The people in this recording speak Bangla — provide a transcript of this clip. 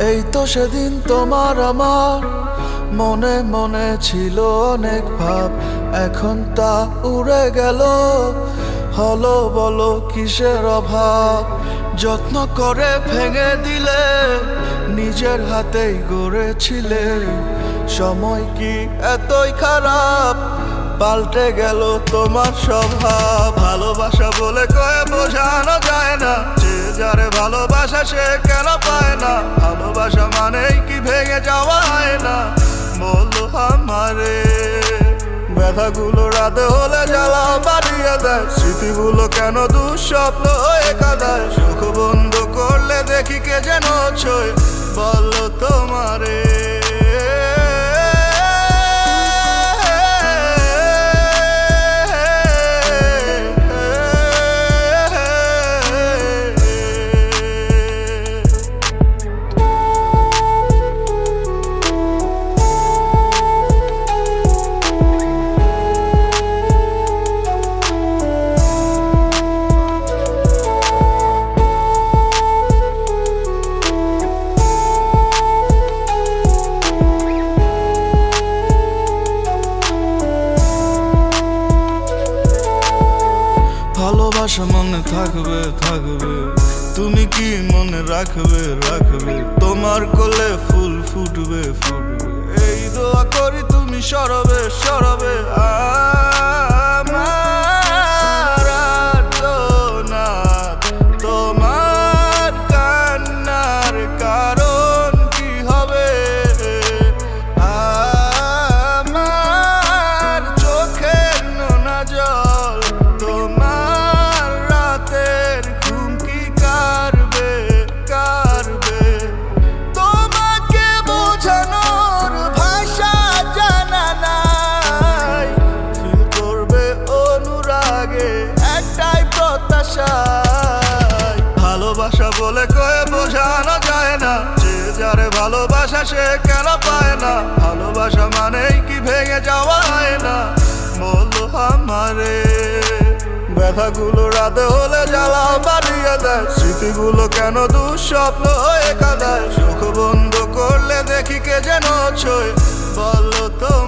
এই তো সেদিন তোমার আমার মনে মনে ছিল অনেক ভাব, এখন তা উড়ে গেল। হলো বলো কিসের অভাব? যত্ন করে ভেঙে দিলে, নিজের হাতেই গড়েছিলে। সময় কি এতই খারাপ? পাল্টে গেল তোমার স্বভাব। ভালোবাসা বলে কয়ে বোঝানো যায় না যারে ভালোবাসা সে কেন পায় না? ভালোবাসা মানেই কি ভেঙে যাওয়া হয় না? বলো আমারে, ব্যথাগুলো রাতে হলে জ্বালা বাড়িয়ে দেয়। স্মৃতিগুলো কেন দুঃস্বপ্ন হয়ে কাদায় চোখ বন্ধ করলে দেখি কে যেন ছয়। বলো তোমারে ভালোবাসা মনে থাকবে থাকবে। তুমি কি মনে রাখবে রাখবে? তোমার কোলে ফুল ফুটবে ফুটবে। এই দোয়া করি তুমি সরবে সরবে। আমার যারে ভালোবাসা সে কেন পায় না? ভালোবাসা মানেই কি ভেঙে যাওয়া হয় না? বলল আমারে, ব্যথাগুলো রাতে হলে জ্বালা বাড়িয়ে দেয়। স্মৃতিগুলো কেন দুঃস্বপ্ন হয়ে কাদায় চোখ বন্ধ করলে দেখি কে যেন ছয়। বলো তোমারে